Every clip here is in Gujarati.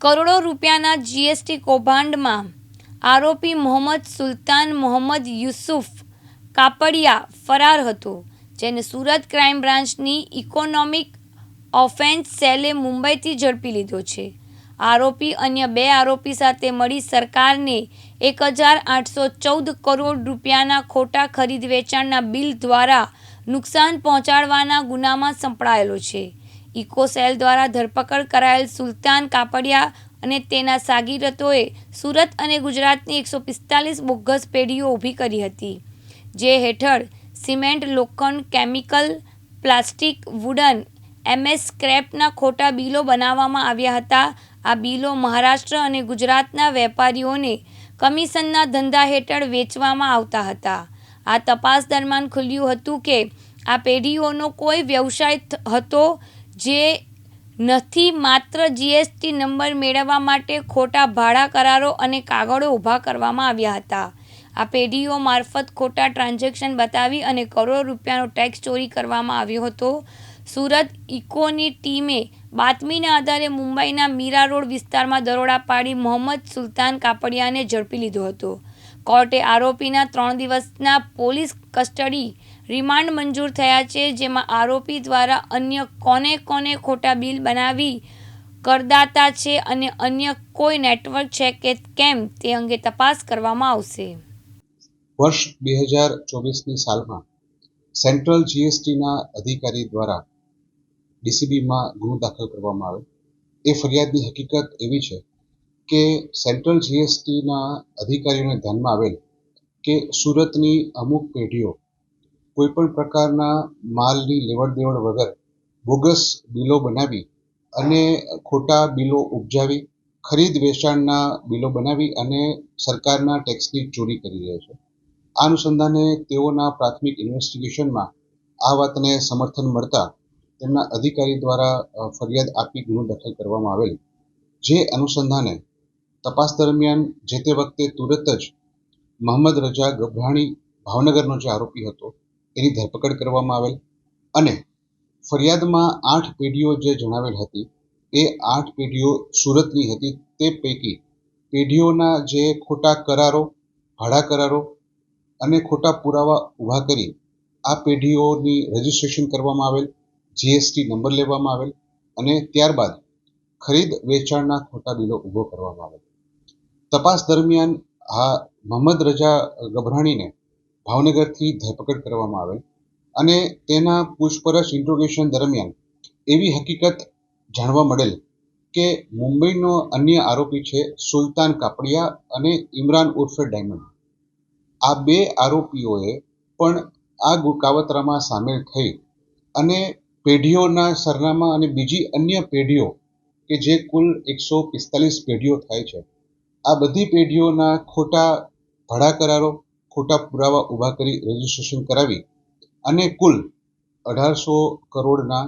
કરોડો રૂપિયાના જીએસટી કૌભાંડમાં આરોપી મોહમ્મદ સુલતાન મોહમ્મદ યુસુફ કાપડિયા ફરાર હતો, જેને સુરત ક્રાઇમ બ્રાન્ચની ઇકોનોમિક ઓફેન્સ સેલે મુંબઈથી ઝડપી લીધો છે. આરોપી અન્ય બે આરોપી સાથે મળી સરકારને એક હજાર આઠસો ચૌદ કરોડ રૂપિયાના ખોટા ખરીદ વેચાણના બિલ દ્વારા નુકસાન પહોંચાડવાના ગુનામાં સંપળાયેલો છે. ઇકોસેલ દ્વારા ધરપકડ કરાયેલ સુલતાન કાપડિયા અને તેના સાગીરતોએ સુરત અને ગુજરાતની એકસો પિસ્તાલીસ બોગસ પેઢીઓ ઊભી કરી હતી, જે હેઠળ સિમેન્ટ, લોખંડ, કેમિકલ, પ્લાસ્ટિક, વુડન, એમએસ સ્ક્રેપના ખોટા બિલો બનાવવામાં આવ્યા હતા. આ બિલો મહારાષ્ટ્ર અને ગુજરાતના વેપારીઓને કમિશનના ધંધા હેઠળ વેચવામાં આવતા હતા. આ તપાસ દરમિયાન ખુલ્યું હતું કે આ પેઢીઓનો કોઈ વ્યવસાય હતો જે નથી માત્ર જીએસટી નંબર મેળવવા માટે ખોટા ભાડા કરારો અને કાગળો ઊભા કરવામાં આવ્યા હતા. આ પેઢીઓ મારફત ખોટા ટ્રાન્ઝેક્શન બતાવી અને કરોડો રૂપિયાનો ટેક્સ ચોરી કરવામાં આવ્યો હતો. સુરત ઇકોની ટીમે બાતમીના આધારે મુંબઈના મીરા રોડ વિસ્તારમાં દરોડા પાડી મોહમ્મદ સુલતાન કાપડિયાને ઝડપી લીધો હતો. કોર્ટે આરોપીના ત્રણ દિવસના પોલીસ કસ્ટડી રિમાન્ડ મંજૂર થયા છે, જેમાં આરોપી દ્વારા અન્ય કોને કોને ખોટા બિલ બનાવી કરદાતા છે અને અન્ય કોઈ નેટવર્ક છે કે કેમ તે અંગે તપાસ કરવામાં આવશે. વર્ષ બે હજાર ચોવીસની સાલમાં સેન્ટ્રલ જીએસટીના અધિકારી દ્વારા ડીસીબીમાં ગુનો દાખલ કરવામાં આવ્યો એ ફરિયાદની હકીકત એવી છે કે સેન્ટ્રલ જીએસટીના અધિકારીઓને ધ્યાનમાં આવેલ કે સુરતની અમુક પેઢીઓ કોઈપણ પ્રકારના માલની લેવડ દેવડ વગર બોગસ બિલો બનાવી અને ખોટા બિલો ઉપજાવી, ખરીદ વેચાણના બિલો બનાવી અને સરકારના ટેક્સની ચોરી કરી રહ્યા છે. આ અનુસંધાને તેઓના પ્રાથમિક ઇન્વેસ્ટિગેશનમાં આ વાતને સમર્થન મળતા તેમના અધિકારી દ્વારા ફરિયાદ આપી ગુનો દાખલ કરવામાં આવેલ. જે અનુસંધાને તપાસ દરમિયાન જે તે વખતે તુરત જ મોહમ્મદ રજા ગભરાણી ભાવનગરનો જે આરોપી હતો એની ધરપકડ કરવામાં આવેલ અને ફરિયાદમાં આઠ પેઢીઓ જે જણાવેલ હતી, એ આઠ પેઢીઓ સુરતની હતી. તે પૈકી પેઢીઓના જે ખોટા કરારો, ભાડા કરારો અને ખોટા પુરાવા ઊભા કરી, આ પેઢીઓની રજિસ્ટ્રેશન કરવામાં આવેલ જીએસટી નંબર લેવામાં આવેલ અને ત્યારબાદ ખરીદ વેચાણના ખોટા બિલો ઊભો કરવામાં આવેલ. તપાસ દરમિયાન આ મોહમ્મદ રજા ગભરાણીને ભાવનગરથી ધરપકડ કરવામાં આવેલ અને તેના પૂછપરછ ઇન્ટ્રોગેશન દરમિયાન એવી હકીકત જાણવા મળેલ કે મુંબઈનો અન્ય આરોપી છે સુલતાન કાપડિયા અને ઇમરાન ઉર્ફે ડાયમંડ. આ બે આરોપીઓએ પણ આ ગુકાવતરામાં સામેલ થઈ અને પેઢીઓના સરનામા અને બીજી અન્ય પેઢીઓ કે જે કુલ એકસો પિસ્તાલીસ પેઢીઓ થાય છે. આ બધી પેઢીઓના ખોટા ભાડા કરારો ખોટા પુરાવા ઊભા કરી રજીસ્ટ્રેશન કરાવી અને કુલ અઢારસો કરોડના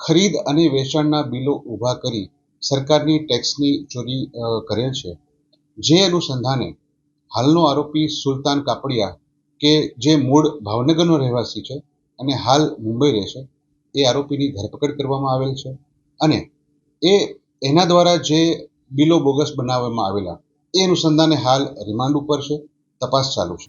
ખરીદ અને વેચાણના બિલો ઊભા કરી સરકારની ટેક્સની ચોરી કરેલ છે. જે અનુસંધાને હાલનો આરોપી સુલતાન કાપડિયા કે જે મૂળ ભાવનગરનો રહેવાસી છે અને હાલ મુંબઈ રહે છે, એ આરોપીની ધરપકડ કરવામાં આવેલ છે અને એ એના દ્વારા જે બિલો બોગસ બનાવવામાં આવેલા, એ અનુસંધાને હાલ રિમાન્ડ ઉપર છે, તપાસ ચાલુ છે.